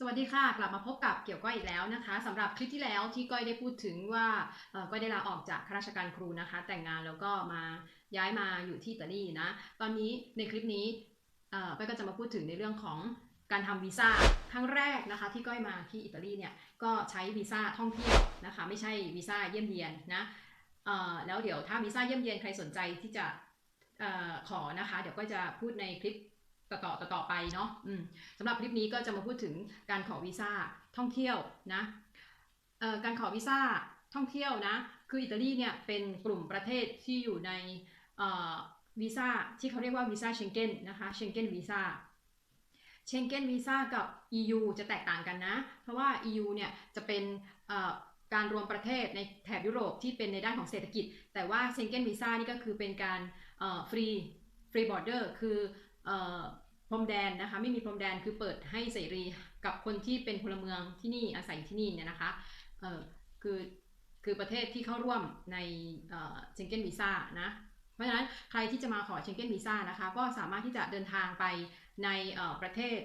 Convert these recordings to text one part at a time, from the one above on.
สวัสดีค่ะ กลับมาพบกับเกี่ยวก้อยอีกแล้วนะคะสำหรับคลิปที่แล้วที่ก้อยได้พูดถึงว่าก้อยได้ลาออกจากข้าราชการครูนะคะ แต่งงานแล้วก็มาย้ายมาอยู่ที่อิตาลีนะตอนนี้ในคลิปนี้ก้อยก็จะมาพูดถึงในเรื่องของการทำวีซ่าครั้งแรกนะคะ ที่ก้อยมาที่อิตาลีเนี่ยก็ใช้วีซ่าท่องเที่ยวนะคะ ไม่ใช่วีซ่าเยี่ยมเยียนนะแล้วเดี๋ยวถ้าวีซ่าเยี่ยมเยียนใครสนใจที่จะออขอนะคะ เดี๋ยวก็จะพูดในคลิป ต่อๆต่อๆไปเนาะสำหรับคลิปนี้ก็จะมาพูดถึงการขอวีซ่าท่องเที่ยวนะการขอวีซ่าท่องเที่ยวนะ คืออิตาลีเนี่ยเป็นกลุ่มประเทศที่อยู่ในวีซ่าที่เขาเรียกว่าวีซ่าเชงเก้นนะคะเชงเก้นวีซ่าเชงเก้นวีซ่ากับ EU จะแตกต่างกันนะ เพราะว่า EU เนี่ยจะเป็นการรวมประเทศในแถบยุโรปที่เป็นในด้านของเศรษฐกิจ แต่ว่าเชงเก้นวีซ่านี่ก็คือเป็นการฟรีฟรีบอร์เดอร์คือ พรมแดนนะคะไม่มีพรมแดนคือเปิดให้เสรีกับคนที่เป็นพลเมืองที่นี่อาศัยที่นี่เนี่ยนะคะคือคือประเทศที่เข้าร่วมในเชงเก้นวีซ่านะเพราะฉะนั้นใครที่จะมาขอเชงเก้นวีซ่านะคะก็สามารถที่จะเดินทางไปในประเทศ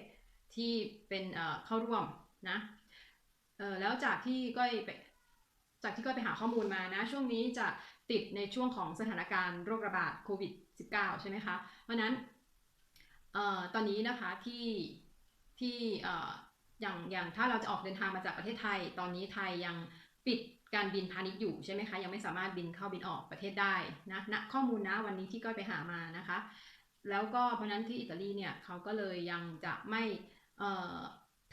ที่เป็นเข้าร่วมนะแล้วจากที่ก้อยไปจากที่ก้อยไปหาข้อมูลมานะช่วงนี้จะติดในช่วงของสถานการณ์โรคระบาดโควิด -19 ใช่ไหมคะเพราะฉะนั้น ตอนนี้นะคะที่ที่ออย่างอย่างถ้าเราจะออกเดินทางมาจากประเทศไทย ตอนนี้ไทยยังปิดการบินพาณิชย์อยู่ใช่ไหมคะยังไม่สามารถบินเข้าบินออกประเทศได้นะณข้อมูลนะวันนี้ที่ก้อยไปหามานะคะ แล้วก็เพราะนั้นที่อิตาลีเนี่ยเขาก็เลยยังจะไม่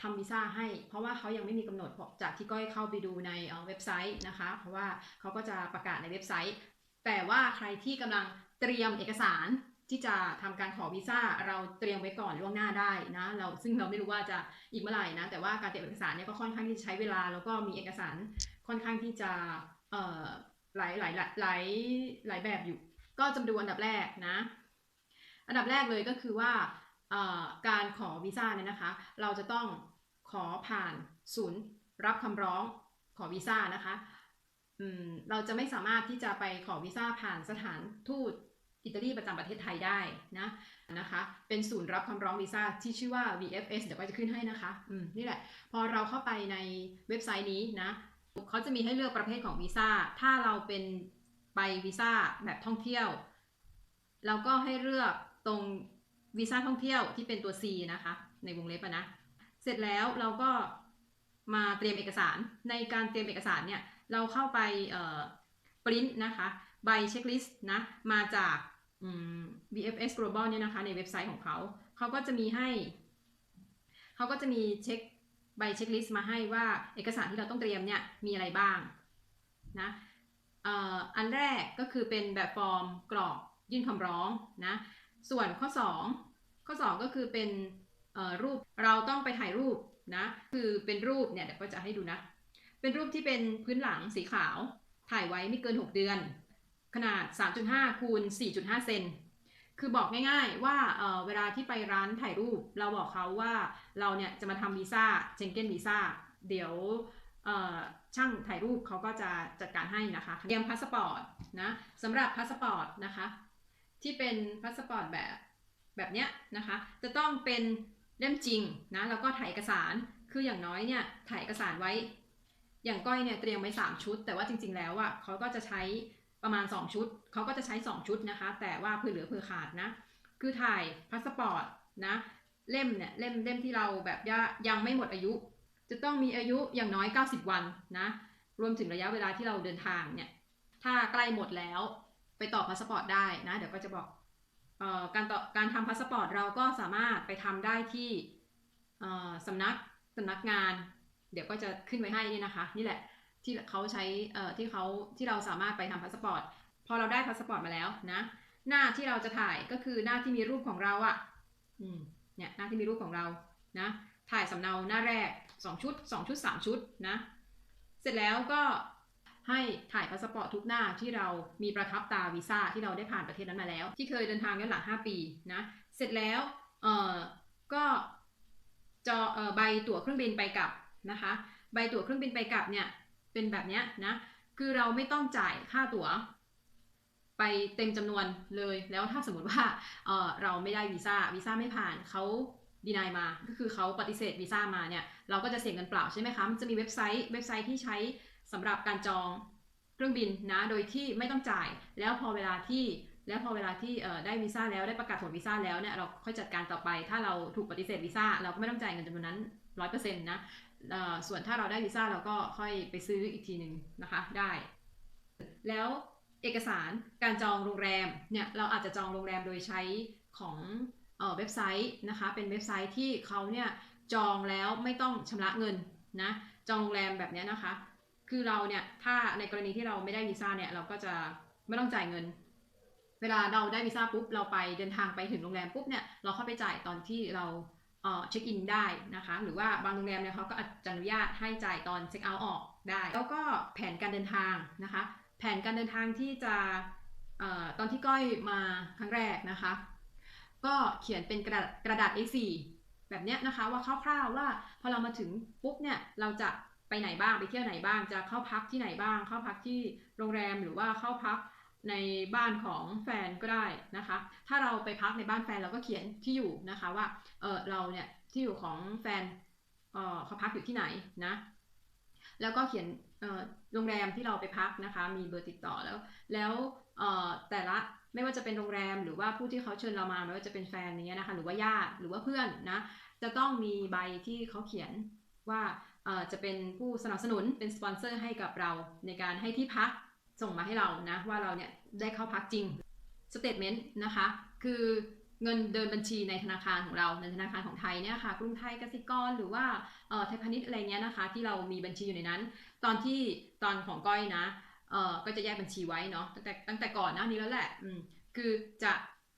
ทำวีซ่าให้ เพราะว่าเขายังไม่มีกำหนดจากที่ก้อยเข้าไปดูในเเว็บไซต์นะคะ เพราะว่าเขาก็จะประกาศในเว็บไซต์ แต่ว่าใครที่กำลังเตรียมเอกสาร ที่จะทำการขอวีซ่าเราเตรียมไว้ก่อนล่วงหน้าได้นะเราซึ่งเราไม่รู้ว่าจะอีกเมื่อไหร่นะแต่ว่าการเตรียมเอกสารเนี่ยก็ค่อนข้างที่จะใช้เวลา แล้วก็มีเอกสารค่อนข้างที่จะหลายหลายหลายหลายแบบอยู่ ก็จะมาดูอันดับแรกนะ อันดับแรกเลยก็คือว่าการขอวีซ่าเนี่ยนะคะ เราจะต้องขอผ่านศูนย์รับคำร้องขอวีซ่านะคะเราจะไม่สามารถที่จะไปขอวีซ่าผ่านสถานทูต อิตาลีประจำประเทศไทยได้นะนะคะเป็นศูนย์รับคำร้องวีซ่าที่ชื่อว่า VFS เดี๋ยวก็จะขึ้นให้นะคะอืมนี่แหละ พอเราเข้าไปในเว็บไซต์นี้นะเขาจะมีให้เลือกประเภทของวีซ่าถ้าเราเป็นไปวีซ่าแบบท่องเที่ยว เราก็ให้เลือกตรงวีซ่าท่องเที่ยวที่เป็นตัว C นะคะ ในวงเล็บนะ เสร็จแล้วเราก็มาเตรียมเอกสารในการเตรียมเอกสารเนี่ยเราเข้าไปปริ้นนะคะใบเช็คลิสต์นะมาจาก VFS Global เนี่ยนะคะในเว็บไซต์ของเขา เขาก็จะมีให้ เขาก็จะมีเช็คใบเช็คลิสต์มาให้ว่าเอกสารที่เราต้องเตรียมเนี่ยมีอะไรบ้างนะอันแรกก็คือเป็นแบบฟอร์มกรอกยื่นคำร้องนะ ส่วนข้อ 2 ข้อ 2 ก็คือเป็นรูปเราต้องไปถ่ายรูปนะคือเป็นรูปเนี่ยเดี๋ยวก็จะให้ดูนะ เป็นรูปที่เป็นพื้นหลังสีขาว ถ่ายไว้ไม่เกิน 6 เดือน ขนาด 3.5 คูณ 4.5 เซน คือบอกง่ายๆว่าเเวลาที่ไปร้านถ่ายรูป เราบอกเขาว่าเราเนี่ยจะมาทำวีซ่าเชงเก้นวีซ่า เดี๋ยวช่างถ่ายรูปเขาก็จะจัดการให้นะคะ เตรียมพาสปอร์ตนะสำหรับพาสปอร์ตนะคะ ที่เป็นพาสปอร์ตแบบแบบเนี้ยนะคะ จะต้องเป็นเล่มจริงนะแล้วก็ถ่ายเอกสาร คืออย่างน้อยเนี่ยถ่ายเอกสารไว้ อย่างก้อยเนี่ยเตรียมไว้ 3 ชุด แต่ว่าจริง ๆ แล้วอะเขาก็จะใช้ ประมาณ 2 ชุด เขาก็จะใช้ 2 ชุดนะคะ แต่ว่าเผื่อเหลือเผื่อขาดนะ คือถ่ายพาสปอร์ตนะเล่มเนี่ยเล่มเล่มที่เราแบบยังไม่หมดอายุ จะต้องมีอายุอย่างน้อย 90 วันนะ รวมถึงระยะเวลาที่เราเดินทางเนี่ย ถ้าใกล้หมดแล้วไปต่อพาสปอร์ตได้นะ เดี๋ยวก็จะบอกออการต่อการทำพาสปอร์ตเราก็สามารถไปทำได้ที่สำนักสำนักงาน เดี๋ยวก็จะขึ้นไว้ให้นี่นะคะ นี่แหละ ที่เขาใช้เอ่อที่เขาที่เราสามารถไปทำพาสปอร์ตพอเราได้พาสปอร์ตมาแล้วนะหน้าที่เราจะถ่ายก็คือหน้าที่มีรูปของเราอะ่ะอืมเนี่ยหน้าที่มีรูปของเรานะถ่ายสำเนาหน้าแรก 2 ชุด 2 ชุด 3 ชุดนะเสร็จแล้วก็ให้ถ่ายพาสปอร์ตทุกหน้าที่เรามีประทับตาวีซ่าที่เราได้ผ่านประเทศนั้นมาแล้ว ที่เคยเดินทางย้อนหลัง 5 ปีนะเสร็จแล้วเอ่อก็จอเอ่อใบตั๋วเครื่องบินไปกลับนะคะ ใบตั๋วเครื่องบินไปกลับเนี่ย เป็นแบบนี้นะ คือเราไม่ต้องจ่ายค่าตั๋ว ไปเต็มจำนวนเลย แล้วถ้าสมมติว่าเเราไม่ได้วีซ่า วีซ่าไม่ผ่านเขาดีนายมา ก็คือเขาปฏิเสธวีซ่ามาเนี่ย เราก็จะเสียเงินเปล่าใช่ไหมคะ มันจะมีเว็บไซต์ เว็บไซต์ที่ใช้สำหรับการจองเครื่องบินนะ โดยที่ไม่ต้องจ่าย แล้วพอเวลาที่ แล้วพอเวลาที่ได้วีซ่าแล้ว ได้ประกาศผลวีซ่าแล้วเนี่ย เราค่อยจัดการต่อไป ถ้าเราถูกปฏิเสธวีซ่า เราก็ไม่ต้องจ่ายเงินจำนวนนั้นร้อยเปอร์เซ็นต์นะ ส่วนถ้าเราได้วีซ่าเราก็ค่อยไปซื้ออีกทีหนึ่งนะคะได้ แล้วเอกสารการจองโรงแรมเนี่ยเราอาจจะจองโรงแรมโดยใช้ของเว็บไซต์นะคะ เป็นเว็บไซต์ที่เขาเนี่ยจองแล้วไม่ต้องชำระเงินนะจองโรงแรมแบบนี้นะคะ คือเราเนี่ยถ้าในกรณีที่เราไม่ได้วีซ่าเนี่ยเราก็จะไม่ต้องจ่ายเงิน เวลาเราได้วีซ่าปุ๊บเราไปเดินทางไปถึงโรงแรมปุ๊บเนี่ยเราเข้าไปจ่ายตอนที่เรา เอ่อเช็คอินได้นะคะ หรือว่าบางโรงแรมเนี่ยเขาก็อาจอนุญาตให้จ่ายตอนเช็คเอาท์ออกได้ แล้วก็แผนการเดินทางนะคะ แผนการเดินทางที่จะออตอนที่ก้อยมาครั้งแรกนะคะ ก็เขียนเป็นกระดาษกระดาษ A4 แบบเนี้ยนะคะว่าคร่าวๆว่าพอเรามาถึงปุ๊บเนี่ยเราจะไปไหนบ้างไปเที่ยวไหนบ้าง จะเข้าพักที่ไหนบ้าง เข้าพักที่โรงแรมหรือว่าเข้าพัก ในบ้านของแฟนก็ได้นะคะ ถ้าเราไปพักในบ้านแฟนเราก็เขียนที่อยู่นะคะว่าเออเราเนี่ยที่อยู่ของแฟนเออเขาพักอยู่ที่ไหนนะ แล้วก็เขียนโรงแรมที่เราไปพักนะคะ มีเบอร์ติดต่อแล้ว แล้วแต่ละไม่ว่าจะเป็นโรงแรมหรือว่าผู้ที่เขาเชิญเรามาไม่ว่าจะเป็นแฟนอย่างเงี้ยนะคะหรือว่าญาติหรือว่าเพื่อนนะจะต้องมีใบที่เขาเขียนว่าจะเป็นผู้สนับสนุนเป็นสปอนเซอร์ให้กับเราในการให้ที่พัก ส่งมาให้เรานะว่าเราเนี่ยได้เข้าพักจริงสเตทเมนต์นะคะคือเงินเดินบัญชีในธนาคารของเราในธนาคารของไทยเนี่ยค่ะกรุงไทยกสิกรหรือว่าเออไทยพาณิชย์อะไรเงี้ยนะคะ ที่เรามีบัญชีอยู่ในนั้น ตอนที่ตอนของก้อยนะเออก็จะแยกบัญชีไว้เนาะตั้งแต่ตั้งแต่ก่อนหน้านี้แล้วแหละอืมคือจะ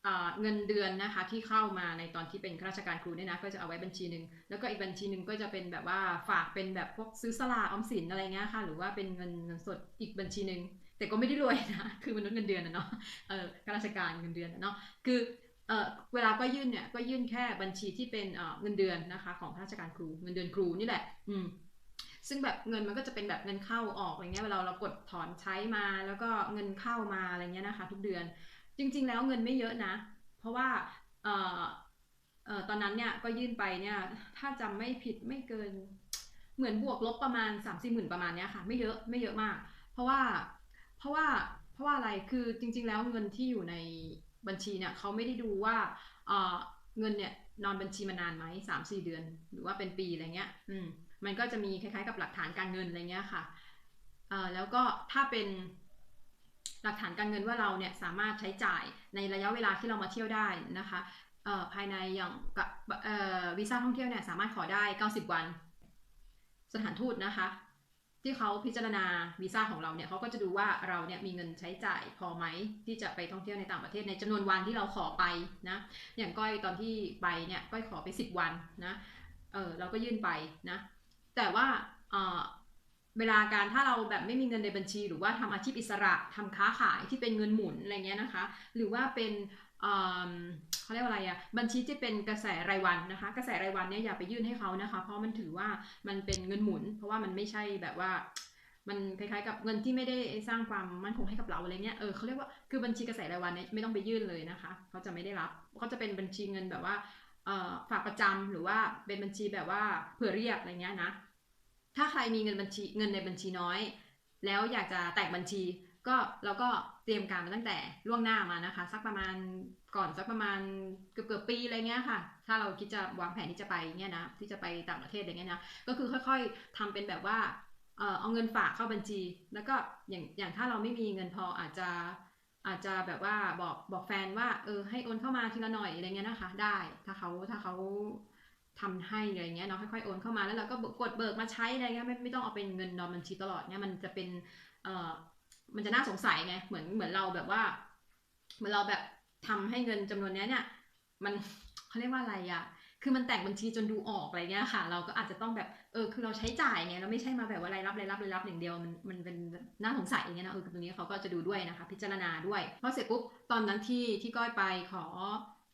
เออเงินเดือนนะคะที่เข้ามาในตอนที่เป็นข้าราชการครูเนี่ยนะก็จะเอาไว้บัญชีหนึ่งแล้วก็อีกบัญชีหนึ่งก็จะเป็นแบบว่าฝากเป็นแบบพวกซื้อสลากออมสินอะไรเงี้ยค่ะ หรือว่าเป็นเงินเงินสดอีกบัญชีหนึ่ง แต่ก็ไม่ได้รวยนะ คือมนุษย์เงินเดือนนะเนาะ เออข้าราชการเงินเดือนนะเนาะ คือเออเวลาก็ยื่นเนี่ย ก็ยื่นแค่บัญชีที่เป็นเออเงินเดือนนะคะ ของข้าราชการครู เงินเดือนครูนี่แหละ อืมซึ่งแบบเงินมันก็จะเป็นแบบเงินเข้าออกอะไรเงี้ยเวลาเรากดถอนใช้มาแล้วก็เงินเข้ามาอะไรเงี้ยนะคะ ทุกเดือนจริง ๆ แล้วเงินไม่เยอะนะ เพราะว่าเอ่อเอ่อตอนนั้นเนี่ยก็ยื่นไปเนี่ยถ้าจำไม่ผิดไม่เกิน เหมือนบวกลบประมาณ3ามสี่หมื่นประมาณเนี้ยค่ะ ไม่เยอะไม่เยอะมาก เพราะว่า เพราะว่าเพราะว่าอะไรคือจริง ๆ แล้วเงินที่อยู่ในบัญชีเนี่ยเขาไม่ได้ดูว่าเอ่อเงินเนี่ยนอนบัญชีมานานไหมสามสี่เดือน หรือว่าเป็นปีอะไรเงี้ย อืม มันก็จะมีคล้ายๆกับหลักฐานการเงินอะไรเงี้ยค่ะเอ่อแล้วก็ถ้าเป็นหลักฐานการเงินว่าเราเนี่ยสามารถใช้จ่ายในระยะเวลาที่เรามาเที่ยวได้นะคะเอ่อภายในอย่างกับเอ่อวีซ่าท่องเที่ยวเนี่ยสามารถขอได้ 90 วัน สถานทูตนะคะ ที่เขาพิจารณาวีซ่าของเราเนี่ยเขาก็จะดูว่าเราเนี่ยมีเงินใช้จ่ายพอไหมที่จะไปท่องเที่ยวในต่างประเทศในจำนวนวันที่เราขอไปนะอย่างก้อยตอนที่ไปเนี่ยก้อยขอไป 10 วันนะเออเราก็ยื่นไปนะแต่ว่าเออเวลาการถ้าเราแบบไม่มีเงินในบัญชี หรือว่าทำอาชีพอิสระทำค้าขายที่เป็นเงินหมุนอะไรเงี้ยนะคะ หรือว่าเป็น เขาเรียกว่าอะไรอะบัญชีที่เป็นกระแสรายวันนะคะ กระแสรายวันเนี่ยอย่าไปยื่นให้เขานะคะ เพราะมันถือว่ามันเป็นเงินหมุน เพราะว่ามันไม่ใช่แบบว่ามันคล้ายๆกับเงินที่ไม่ได้สร้างความมั่นคงให้กับเราอะไรเงี้ย เออเขาเรียกว่าคือบัญชีกระแสรายวันเนี่ยไม่ต้องไปยื่นเลยนะคะ เขาจะไม่ได้รับเขาจะเป็นบัญชีเงินแบบว่าฝากประจำหรือว่าเป็นบัญชีแบบว่าเผื่อเรียกอะไรเงี้ยนะ ถ้าใครมีเงินบัญชีเงินในบัญชีน้อย แล้วอยากจะแตกบัญชี ก็เราก็เตรียมการมาตั้งแต่ล่วงหน้ามานะคะ สักประมาณก่อนสักประมาณเกือบเกือบปีอะไรเงี้ยค่ะ ถ้าเราคิดจะวางแผนที่จะไปเงี้ยนะที่จะไปต่างประเทศอะไรเงี้ยนะก็คือค่อยๆทำเป็นแบบว่าเออเอาเงินฝากเข้าบัญชี แล้วก็อย่างอย่างถ้าเราไม่มีเงินพออาจจะอาจจะแบบว่าบอกบอกแฟนว่าเออให้โอนเข้ามาทีละหน่อยอะไรเงี้ยนะคะ ได้ถ้าเขาถ้าเขาทำให้อะไรเงี้ยเนาะค่อยๆโอนเข้ามาแล้วเราก็กดเบิกมาใช้อะไรเงี้ยไม่ไม่ต้องเอาเป็นเงินนอนบัญชีตลอดเนี่ยมันจะเป็นเอ่อ มันจะน่าสงสัยไงเหมือนเหมือนเราแบบว่า เหมือนเราแบบทำให้เงินจำนวนนี้เนี่ยมันเขาเรียกว่าอะไรอะคือมันแต่งบัญชีจนดูออกอะไรเงี้ยค่ะ เราก็อาจจะต้องแบบเออคือเราใช้จ่ายไงเราไม่ใช่มาแบบว่ารายรับรายรับรายรับอย่างเดียวมันมันเป็นน่าสงสัยอย่างเงี้ยนะเออตรงนี้เขาก็จะดูด้วยนะคะ พิจารณาด้วยพอเสร็จปุ๊บตอนนั้นที่ที่ก้อยไปขอ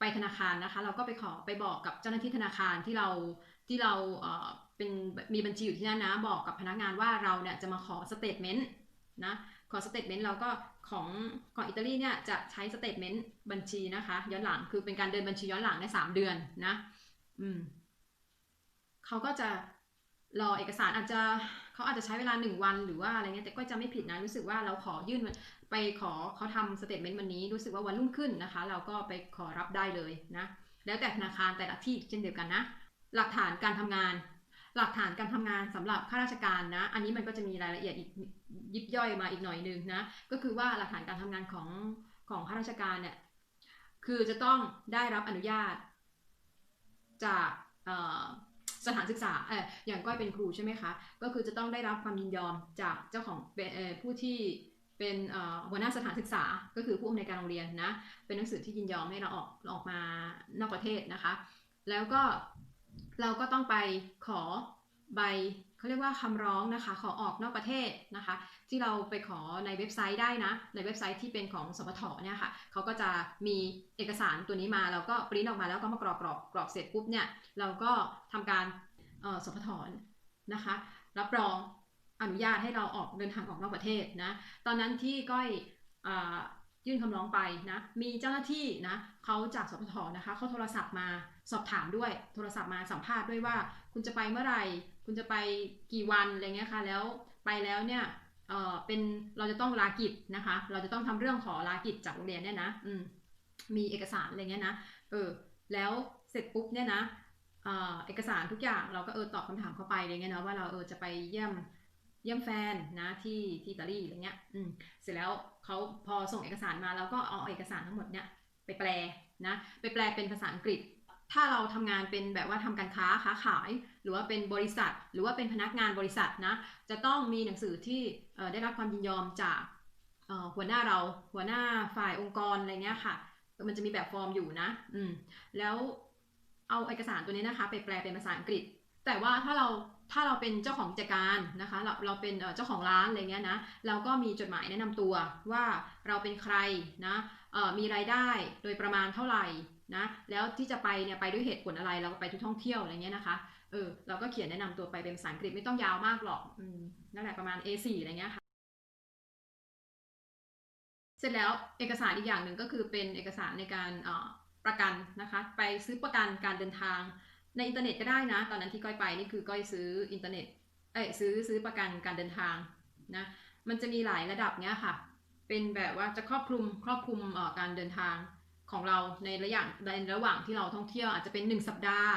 ไปธนาคารนะคะ เราก็ไปขอไปบอกกับเจ้าหน้าที่ธนาคารที่เราที่เราเออเป็นมีบัญชีอยู่ที่นั่นนะ บอกกับพนักงานว่าเราเนี่ยจะมาขอสเตทเมนต์นะ ขอสเตทเมนต์เราก็ของของอิตาลีเนี่ยจะใช้สเตทเมนต์บัญชีนะคะ ย้อนหลังคือเป็นการเดินบัญชีย้อนหลังใน 3 เดือนนะอืมเขาก็จะรอเอกสารอาจจะเขาอาจจะใช้เวลาหนึ่งวันหรือว่าอะไรเงี้ยแต่ก็จะไม่ผิดนะรู้สึกว่าเราขอยื่นไปขอเขาทำสเตทเมนต์วันนี้รู้สึกว่าวันรุ่งขึ้นนะคะ เราก็ไปขอรับได้เลยนะแล้วแต่ธนาคารแต่ละที่เช่นเดียวกันนะ หลักฐานการทำงาน หลักฐานการทำงานสำหรับข้าราชการนะ อันนี้มันก็จะมีรายละเอียดอีกยิบย่อยมาอีกหน่อยนึงนะ ก็คือว่าหลักฐานการทำงานของของข้าราชการเนี่ย คือจะต้องได้รับอนุญาต จากสถานศึกษาเอออย่างก้อยเป็นครูใช่ไหมคะ ก็คือจะต้องได้รับความยินยอมจากเจ้าของผู้ที่เป็นหัวหน้าสถานศึกษา ก็คือผู้อำนวยการโรงเรียนนะ เป็นหนังสือที่ยินยอมให้เราออกออกมานอกประเทศนะคะ แล้วก็ เราก็ต้องไปขอใบเขาเรียกว่าคำร้องนะคะขอออกนอกประเทศนะคะ ที่เราไปขอในเว็บไซต์ได้นะ ในเว็บไซต์ที่เป็นของสพทเนี่ยค่ะเขาก็จะมีเอกสารตัวนี้มาเราก็ปริ้นออกมาแล้วก็มากรอกกรอกกรอกเสร็จปุ๊บเนี่ยเราก็ทำการสพทนะคะ รับรองอนุญาตให้เราออกเดินทางออกนอกประเทศนะตอนนั้นที่ก้อยอ ยื่นคำร้องไปนะมีเจ้าหน้าที่นะเขาจากสพทนะคะเขาโทรศัพท์มาสอบถามด้วยโทรศัพท์มาสัมภาษณ์ด้วยว่า คุณจะไปเมื่อไหร่ คุณจะไปกี่วันอะไรเงี้ยค่ะแล้วไปแล้วเนี่ยเออเป็นเราจะต้องลากิจนะคะ เราจะต้องทำเรื่องขอลากิจจากโรงเรียนเนี่ยนะอืมมีเอกสารอะไรเงี้ยนะเออแล้วเสร็จปุ๊บเนี่ยนะเออเอกสารทุกอย่างเราก็เออตอบคำถามเข้าไปอะไรเงี้ยนะว่าเราเออจะไปเยี่ยม เยี่ยมแฟนนะที่ที่อิตาลีอะไรเงี้ยอืมเสร็จแล้วเขาพอส่งเอกสารมาเราก็เอาเอกสารทั้งหมดเนี่ยไปแปลนะไปแปลเป็นภาษาอังกฤษ ถ้าเราทำงานเป็นแบบว่าทำการค้าค้าขาย หรือว่าเป็นบริษัท หรือว่าเป็นพนักงานบริษัทนะจะต้องมีหนังสือที่ได้รับความยินยอมจากหัวหน้าเราหัวหน้าฝ่ายองค์กรอะไรเงี้ยค่ะ มันจะมีแบบฟอร์มอยู่นะอืมแล้วเอาเอกสารตัวนี้นะคะ ไปแปลเป็นภาษาอังกฤษ แต่ว่าถ้าเรา ถ้าเราเป็นเจ้าของกิจการนะคะเราเราเป็นเจ้าของร้านอะไรเงี้ยนะเราก็มีจดหมายแนะนำตัวว่าเราเป็นใครนะมีรายได้โดยประมาณเท่าไหร่นะแล้วที่จะไปเนี่ยไปด้วยเหตุผลอะไรเราก็ไปทุกท่องเที่ยวอะไรเงี้ยนะคะเออเราก็เขียนแนะนำตัวไปเป็นภาษาอังกฤษไม่ต้องยาวมากหรอกอนั่นแหละประมาณ A4 อะไรเงี้ยค่ะเสร็จแล้วเอกสารอีกอย่างหนึ่งก็คือเป็นเอกสารในการประกันนะคะ ไปซื้อประกันการเดินทาง ในอินเทอร์เน็ตก็ได้นะ ตอนนั้นที่ก้อยไปนี่คือก้อยซื้ออินเทอร์เน็ตเอ้ยซื้อซื้อประกันการเดินทางนะมันจะมีหลายระดับเนี้ยค่ะ เป็นแบบว่าจะครอบคลุมครอบคลุมเอ่อการเดินทางของเราในระยะในระหว่างที่เราท่องเที่ยวอาจจะเป็น 1 สัปดาห์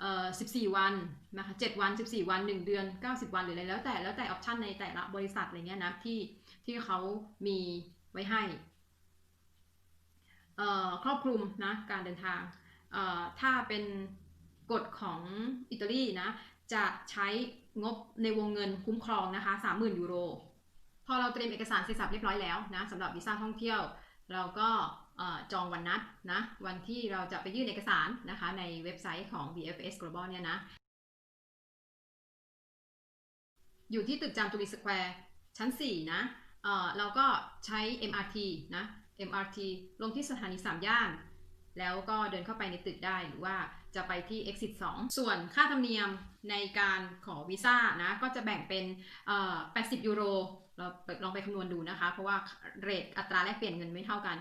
เอ่อ14 วันนะคะ7วัน 14 วัน 1 เดือน 90 วันหรืออะไรแล้วแต่แล้วแต่ออปชันในแต่ละบริษัทอะไรเงี้ยนะที่ที่เขามีไว้ให้เอ่อครอบคลุมนะการเดินทางเอ่อถ้าเป็น กฎของอิตาลีนะ จะใช้งบในวงเงินคุ้มครองนะคะ30,000ยูโร พอเราเตรียมเอกสารเสร็จสับเรียบร้อยแล้วนะสำหรับวีซ่าท่องเที่ยว เราก็จองวันนัดนะวันที่เราจะไปยื่นเอกสารนะคะในเว็บไซต์ของ VFS Global เนี่ยนะ อยู่ที่ตึกจามจุรีสแควร์ชั้น 4 นะเเราก็ใช้ MRT นะ MRT ลงที่สถานี3ย่าน แล้วก็เดินเข้าไปในตึกได้หรือว่าจะไปที่ exit 2 ส่วนค่าธรรมเนียมในการขอวีซ่านะก็จะแบ่งเป็น80 ยูโร เราลองไปคำนวณดูนะคะ เพราะว่าเรทอัตราแลกเปลี่ยนเงินไม่เท่ากัน